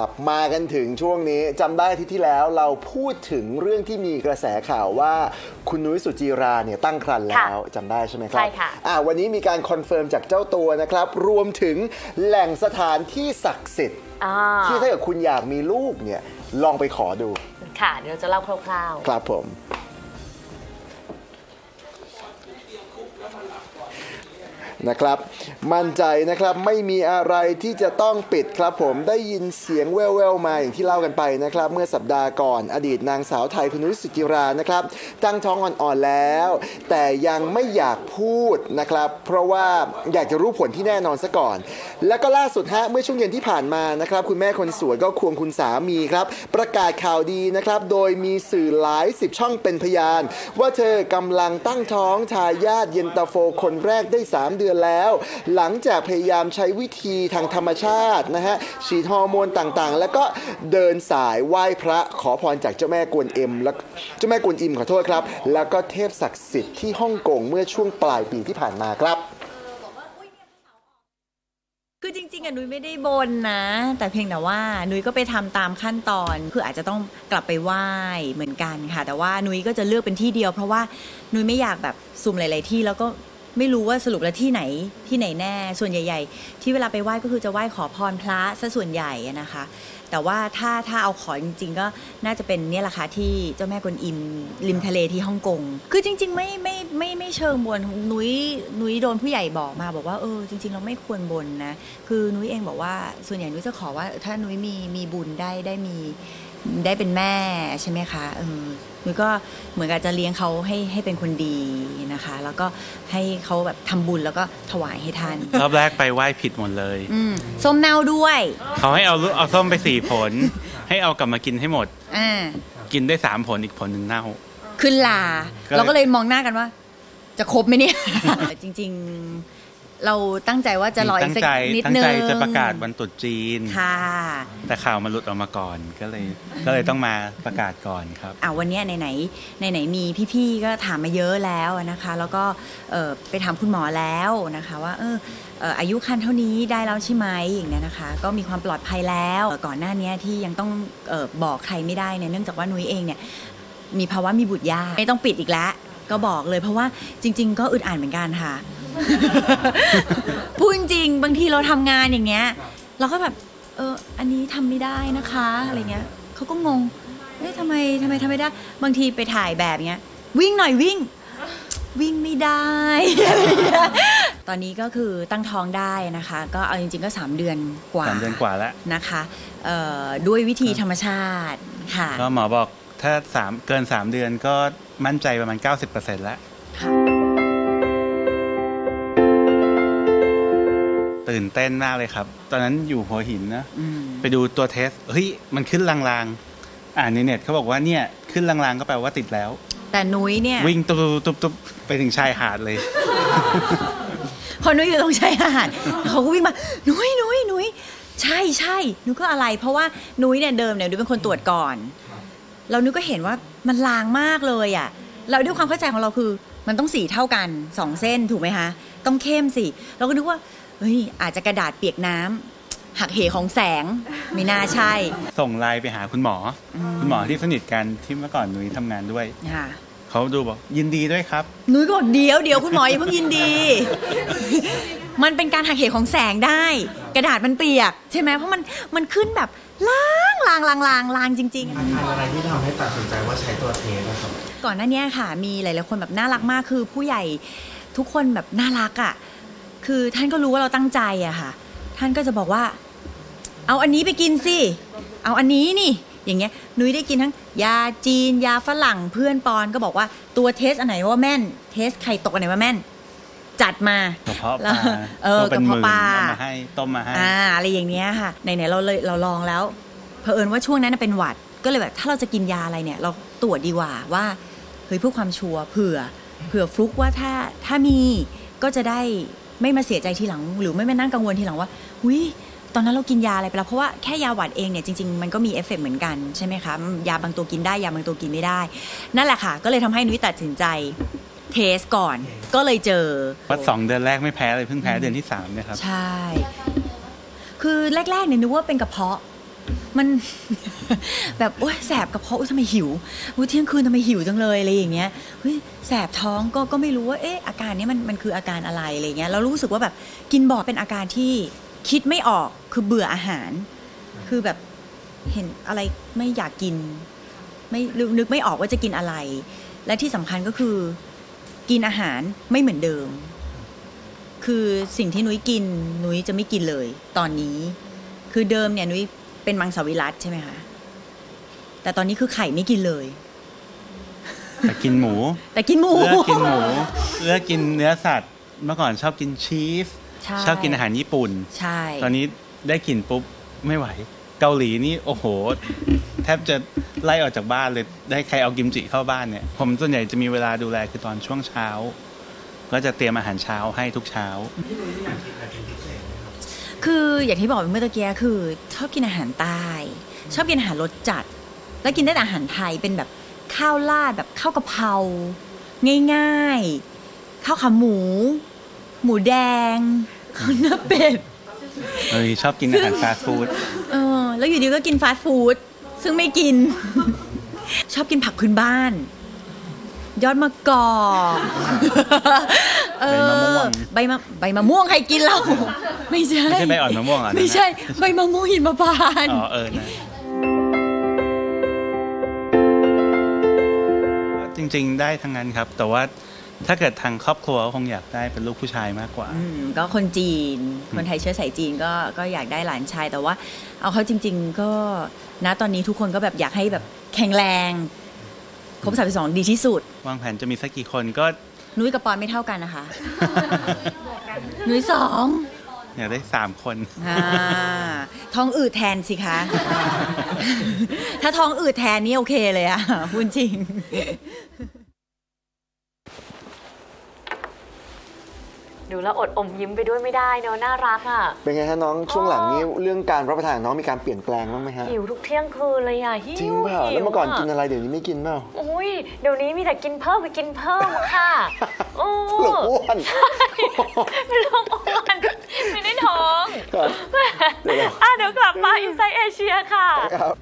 ครับมากันถึงช่วงนี้จำได้อาที่ที่แล้วเราพูดถึงเรื่องที่มีกระแสข่าวว่า คุณนุ้ยสุจิราเนี่ยตั้งครรภ์แล้วจำได้ใช่ไหมครับใช่ค่ะอ่าวันนี้มีการคอนเฟิร์มจากเจ้าตัวนะครับ รวมถึงแหล่งสถานที่ศักดิ์สิทธิ์อ่าที่ถ้าเกิดคุณอยากมีลูกเนี่ยลองไปขอดูค่ะ เดี๋ยวเราจะเล่าคร่าวครับผม นะครับ มั่นใจนะครับไม่มีอะไรที่จะต้องปิดครับผมได้ยินเสียงแว่วๆมาอย่างที่เล่ากันไปนะครับ เมื่อสัปดาห์ก่อนอดีตนางสาวไทยคุณนุสุจิรานะครับตั้งท้องอ่อนๆแล้ว แต่ยังไม่อยากพูดนะครับ เพราะว่าอยากจะรู้ผลที่แน่นอนซะก่อน แล้วก็ล่าสุดฮะเมื่อช่วงเย็นที่ผ่านมานะครับคุณแม่คนสวยก็ควงคุณสามีครับ ประกาศข่าวดีนะครับโดยมีสื่อหลายสิบช่องเป็นพยาน ว่าเธอกำลังตั้งท้องทายาทเย็นตาโฟคนแรกได้ 3 เดือนแล้ว หลังจากพยายามใช้วิธีทางธรรมชาตินะฮะฉีดฮอร์โมนต่างๆ แล้วก็เดินสายไหว้พระขอพรจากเจ้าแม่กวนเอ็มแล้วเจ้าแม่กวนอิมขอโทษครับ แล้วก็เทพศักดิ์สิทธิ์ที่ฮ่องกงเมื่อช่วงปลายปีที่ผ่านมาครับคือจริงๆอะนุ้ยไม่ได้บนนะ แต่เพียงแต่ว่านุ้ยก็ไปทำตามขั้นตอนคืออาจจะต้องกลับไปไหว้เหมือนกันค่ะ แต่ว่านุ้ยก็จะเลือกเป็นที่เดียว เพราะว่านุ้ยไม่อยากแบบซุ่มหลาย ๆ ที่แล้วก็ ไม่รู้ว่าสรุปแล้วที่ไหนที่ไหนแน่ ส่วนใหญ่ ๆ ที่เวลาไปไหว้ก็คือจะไหว้ขอพรพระซะส่วนใหญ่นะคะ แต่ว่าถ้าถ้าเอาขอจริง ๆ ก็น่าจะเป็นเนี่ยแหละค่ะที่เจ้าแม่กวนอิมริมทะเลที่ฮ่องกงคือจริง ๆ ไม่ไม่ไม่ไม่เชิงบนนุ้ยนุ้ยโดนผู้ใหญ่บอกมาบอกว่าเออจริง ๆ เราไม่ควรบนนะคือนุ้ยเองบอกว่าส่วนใหญ่นุ้ยจะขอว่าถ้านุ้ยมีมีบุญได้ได้มีได้เป็นแม่ใช่ไหมคะเออนุ้ยก็เหมือนกับจะเลี้ยงเขาให้ให้เป็นคนดี นะคะ แล้วก็ให้เขาแบบทำบุญแล้วก็ถวายให้ท่าน รอบแรกไปไหว้ผิดหมดเลย อืมส้มเน่าด้วยเขาให้เอาลูกเอาส้มไปสี่ผล ให้เอากลับมากินให้หมด อ่ากินได้สามผลอีกผลหนึ่งเน่า ขึ้นลา ก็เลย เราก็เลยมองหน้ากันว่า จะครบไหมเนี่ย จริง ๆ เราตั้งใจว่าจะรออีตั้กงสักใจนิดตั้งนึงใจจะประกาศวันตรุษจีนค่ะ แต่ข่าวมันหลุดออกมาก่อนก็เลย ก็เลยต้องมาประกาศก่อนครับอ่าวันเนี้ยไหนไหนไหนๆมีพี่ๆก็ถามมาเยอะแล้วนะคะ แล้วก็เอ่อไปถามคุณหมอแล้วนะคะว่าเออเอ่ออายุคันเท่านี้ได้แล้วใช่ไหมอย่างเนี้ยนะคะ ก็มีความปลอดภัยแล้วเอ่อก่อนหน้านี้ที่ยังต้องเออบอกใครไม่ได้เนี่ยเนื่องจากว่านุ้ยเองเนี่ยมีภาวะมีบุตรยากไม่ต้องปิดอีกแล้วก็บอกเลยเพราะว่าจริง ๆ ก็อึดอัดเหมือนกันค่ะ พูดจริงๆบางทีเราทำงานอย่างเงี้ย เราก็แบบ เออ อันนี้ทำไม่ได้นะคะอะไรเงี้ยเขาก็งงเอ๊ะทำไมทำไมทำไม่ได้ บางทีไปถ่ายแบบเงี้ย วิ่งหน่อยวิ่ง วิ่งไม่ได้ตอนนี้ก็คือตั้งท้องได้นะคะ ก็เอาจริงๆก็ 3 เดือนกว่าสามเดือนกว่าแล้วนะคะเอ่อด้วยวิธีธรรมชาติค่ะ ก็หมอบอกถ้าสามเกินสามเดือนก็มั่นใจประมาณ 90%แล้ว ตื่นเต้นมากเลยครับ ตอนนั้นอยู่หัวหินนะอืมไปดูตัวเทสเฮ้ยมันขึ้นลางๆ อ่านในเน็ตเขาบอกว่าเนี่ยขึ้นลางๆก็แปลว่าติดแล้ว แต่นุ้ยเนี่ย วิ่งตุ๊บตุ๊บตุ๊บตุ๊บไปถึงชายหาดเลย พอนุ้ยอยู่ตรงชายหาดเขาก็วิ่งมานุ้ยนุ้ยนุ้ยใช่ใช่นุ้ยก็อะไร เพราะว่านุ้ยเนี่ยเดิมเนี่ยนุ้ยเป็นคนตรวจก่อนแล้วนุ้ยก็เห็นว่ามันลางมากเลยอะเราด้วยความเข้าใจของเราคือมันต้องสีเท่ากันสองเส้นถูกไหมคะ ต้องเข้มสิ เราก็นึกว่า เฮ้ยอาจจะกระดาษเปียกน้ำหักเหของแสงไม่น่าใช่ ส่งไลน์ไปหาคุณหมออคุณหมอที่สนิทกันที่เมื่อก่อนหนุ้ยทำงานด้วยค่ะเขาดูบอกยินดีด้วยครับ นุ้ยก็บอกเดี๋ยวเดี๋ยวคุณหมออย่าเพิ่งยินดี มันเป็นการหักเหของแสงได้ กระดาษมันเปียก ใช่ไหมเพราะมันมันขึ้นแบบลางลางลางลางลางจริงๆอาการอะไรที่ทำให้ตัดสินใจว่าใช้ตัวเทสนะครับก่อนหน้านี้ค่ะมีหลายๆคนแบบน่ารักมากคือผู้ใหญ่ทุกคนแบบน่ารักอะ่ะ คือท่านก็รู้ว่าเราตั้งใจอะค่ะ ท่านก็จะบอกว่า เอาอันนี้ไปกินสิ เอาอันนี้นี่ อย่างเงี้ย นุ้ยได้กินทั้ง ยาจีน ยาฝรั่ง เพื่อนปอนก็บอกว่าตัวเทสอันไหนว่าแม่น เทสไข่ตกอันไหนว่าแม่น จัดมา กระเพาะปลาเออตัวเป็นกระหเพาะมื่นปลาเอามาให้ต้มมาให้ อ่าอะไรอย่างเนี้ยค่ะ ไหนๆเราเลยเราลองแล้วเผอิญว่าช่วงนั้นนะเป็นหวัด ก็เลยแบบถ้าเราจะกินยาอะไรเนี่ย เราตรวจดีกว่าว่าเฮ้ยเพื่อความชัวร์เผื่อ เผื่อฟลุกว่าถ้าถ้ามีก็จะได้ ไม่มาเสียใจทีหลัง หรือไม่มานั่งกังวลทีหลังว่าหุยตอนนั้นเรากินยาอะไรไปแล้วเพราะว่าแค่ยาหวัดเองเนี่ยจริงๆมันก็มีเอฟเฟกต์เหมือนกันใช่ไหมคะยาบางตัวกินได้ยาบางตัวกินไม่ได้ นั่นแหละค่ะ ก็เลยทำให้นุ้ยตัดสินใจเทสก่อน ก็เลยเจอว่าสองเดือนแรกไม่แพ้เลยเพิ่งแพ้เดือนที่สามเนี่ยครับใช่ คือแรกๆเนี่ยนึกว่าเป็นกระเพาะ มัน แบบโอ๊ยแสบกระเพาะทำไมหิวอุ๊ยเที่ยงคืนทำไมหิวจังเลยอะไรอย่างเงี้ยเฮ้ยแสบท้องก็ก็ไม่รู้ว่าเอ๊ะอาการนี้มันมันคืออาการอะไรอะไรเงี้ยแล้วรู้สึกว่าแบบกินบ่อเป็นอาการที่คิดไม่ออกคือเบื่ออาหาร คือแบบเห็นอะไรไม่อยากกิน ไม่นึกไม่ออกว่าจะกินอะไร และที่สำคัญก็คือ กินอาหารไม่เหมือนเดิม คือสิ่งที่นุ้ยกินนุ้ยจะไม่กินเลย ตอนนี้ คือเดิมเนี่ยนุ้ยเป็นมังสวิรัตใช่ไหมคะ แต่ตอนนี้คือไข่ไม่กินเลย แต่กินหมู แต่กินหมูเลือกกินหมูเลือกกินเนื้อสัตว์ เมื่อก่อนชอบกินชีสใช่ชอบกินอาหารญี่ปุ่น ใช่ ตอนนี้ได้กลิ่นปุ๊บไม่ไหว เกาหลีนี่โอ้โห แทบจะไล่ออกจากบ้านเลย ได้ใครเอากิมจิเข้าบ้านเนี่ย ผมส่วนใหญ่จะมีเวลาดูแลคือตอนช่วงเช้า ก็จะเตรียมอาหารเช้าให้ทุกเช้า คืออย่างที่บอกไปเมื่อตะกี้คือชอบกินอาหารใต้ ชอบกินอาหารรสจัด แล้วกินได้แต่อาหารไทยเป็นแบบข้าวราดแบบข้าวกะเพราง่ายๆ ข้าวขาหมู หมูแดงข้าวหน้าเป็ดเอยชอบกินอาหารฟาสต์ฟู้ดเออแล้วอยู่ดีก็กินฟาสต์ฟู้ดซึ่งไม่กิน ชอบกินผักพื้นบ้าน ยอดมะกอกเออใบมะใบมะม่วงใครกินเรา ไม่ใช่ไม่ใช่ใบอ่อนมะม่วงเหรอไม่ใช่ใบมะม่วงหินมะพานต์อ๋อเออนะ ริง ๆ ได้ทั้งนั้นครับ แต่ว่าถ้าเกิดทางครอบครัวก็คงอยากได้เป็นลูกผู้ชายมากกว่า อืมก็คนจีน คนไทยเชื้อสายจีนก็ก็อยากได้หลานชาย แต่ว่า เอาเขาจริง ๆ ก็นะตอนนี้ทุกคนก็แบบอยากให้แบบแข็งแรงครบสามสิบสองดีที่สุด วางแผนจะมีสักกี่คนก็ นุ้ยกับปอนไม่เท่ากันนะคะ นุ้ยสอง อยากได้สามคนอ่าท้องอืดแทนสิคะ ถ้าท้องอืดแทนนี่โอเคเลยอะพูดจริง ดูแล้วอดอมยิ้มไปด้วยไม่ได้เนอะน่ารักอะ เป็นไงฮะน้องช่วงหลังนี้เรื่องการรับประทานของน้องมีการเปลี่ยนแปลงบ้างไหมฮะ หิวทุกเที่ยงคืนเลยอะหิวจริงเปล่าหิแล้วเมื่อก่อนกินอะอะไรเดี๋ยวนี้ไม่กินเปล่าอุ้ยเดี๋ยวนี้มีแต่กินเพิ่มไปกินเพิ่มค่ะ โอ้หลงอ้วน เป็นโรคอ้วนไม่ได้ท้ อะเดี๋ยวกลับมาอินไซต์เอเชียค่ะครับ